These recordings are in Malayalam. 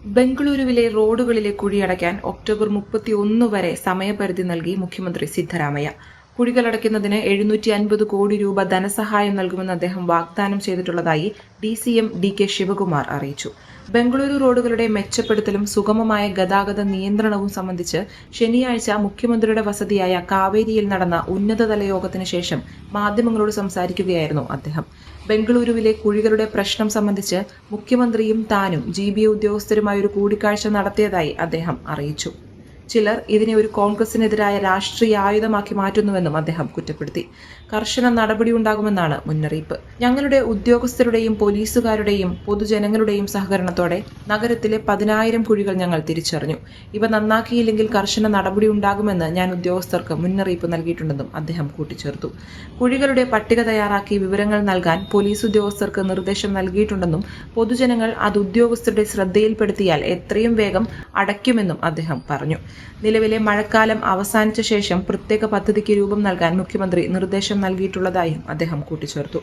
ബംഗളൂരുവിലെ റോഡുകളിലെ കുഴിയടയ്ക്കാൻ ഒക്ടോബർ മുപ്പത്തി ഒന്ന് വരെ സമയപരിധി നൽകി മുഖ്യമന്ത്രി സിദ്ധരാമയ്യ. കുഴികളടയ്ക്കുന്നതിന് എഴുന്നൂറ്റി അൻപത് കോടി രൂപ ധനസഹായം നൽകുമെന്ന് അദ്ദേഹം വാഗ്ദാനം ചെയ്തിട്ടുള്ളതായി D C M D K Shivakumar അറിയിച്ചു. ബംഗളൂരു റോഡുകളുടെ മെച്ചപ്പെടുത്തലും സുഗമമായ ഗതാഗത നിയന്ത്രണവും സംബന്ധിച്ച് ശനിയാഴ്ച മുഖ്യമന്ത്രിയുടെ വസതിയായ കാവേരിയിൽ നടന്ന ഉന്നതതല യോഗത്തിന് ശേഷം മാധ്യമങ്ങളോട് സംസാരിക്കുകയായിരുന്നു അദ്ദേഹം. ബംഗളൂരുവിലെ കുഴികളുടെ പ്രശ്നം സംബന്ധിച്ച് മുഖ്യമന്ത്രിയും താനും ജി ബി ഉദ്യോഗസ്ഥരുമായി ഒരു കൂടിക്കാഴ്ച നടത്തിയതായി അദ്ദേഹം അറിയിച്ചു. ചിലർ ഇതിനെ ഒരു കോൺഗ്രസിനെതിരായ രാഷ്ട്രീയ ആയുധമാക്കി മാറ്റുന്നുവെന്നും അദ്ദേഹം കുറ്റപ്പെടുത്തി. കർശന നടപടിയുണ്ടാകുമെന്നാണ് മുന്നറിയിപ്പ്. ഞങ്ങളുടെ ഉദ്യോഗസ്ഥരുടെയും പോലീസുകാരുടെയും പൊതുജനങ്ങളുടെയും സഹകരണത്തോടെ നഗരത്തിലെ പതിനായിരം കുഴികൾ ഞങ്ങൾ തിരിച്ചറിഞ്ഞു. ഇവ നന്നാക്കിയില്ലെങ്കിൽ കർശന നടപടി ഉണ്ടാകുമെന്ന് ഞാൻ ഉദ്യോഗസ്ഥർക്ക് മുന്നറിയിപ്പ് നൽകിയിട്ടുണ്ടെന്നും അദ്ദേഹം കൂട്ടിച്ചേർത്തു. കുഴികളുടെ പട്ടിക തയ്യാറാക്കി വിവരങ്ങൾ നൽകാൻ പോലീസ് ഉദ്യോഗസ്ഥർക്ക് നിർദ്ദേശം നൽകിയിട്ടുണ്ടെന്നും പൊതുജനങ്ങൾ അത് ഉദ്യോഗസ്ഥരുടെ ശ്രദ്ധയിൽപ്പെടുത്തിയാൽ എത്രയും വേഗം അടയ്ക്കുമെന്നും അദ്ദേഹം പറഞ്ഞു. നിലവിലെ മഴക്കാലം അവസാനിച്ച ശേഷം പ്രത്യേക പദ്ധതിക്ക് രൂപം നൽകാൻ മുഖ്യമന്ത്രി നിർദ്ദേശം നൽകിയിട്ടുള്ളതായും അദ്ദേഹം കൂട്ടിച്ചേർത്തു.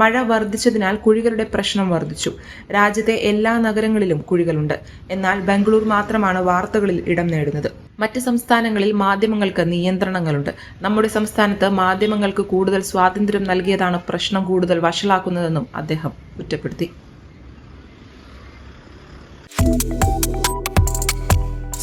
മഴ വർദ്ധിച്ചതിനാൽ കുഴികളുടെ പ്രശ്നം വർദ്ധിച്ചു. രാജ്യത്തെ എല്ലാ നഗരങ്ങളിലും കുഴികളുണ്ട്. എന്നാൽ ബംഗളൂർ മാത്രമാണ് വാർത്തകളിൽ ഇടം നേടുന്നത്. മറ്റ് സംസ്ഥാനങ്ങളിൽ മാധ്യമങ്ങൾക്ക് നിയന്ത്രണങ്ങളുണ്ട്. നമ്മുടെ സംസ്ഥാനത്ത് മാധ്യമങ്ങൾക്ക് കൂടുതൽ സ്വാതന്ത്ര്യം നൽകിയതാണ് പ്രശ്നം കൂടുതൽ വഷളാക്കുന്നതെന്നും അദ്ദേഹം കുറ്റപ്പെടുത്തി.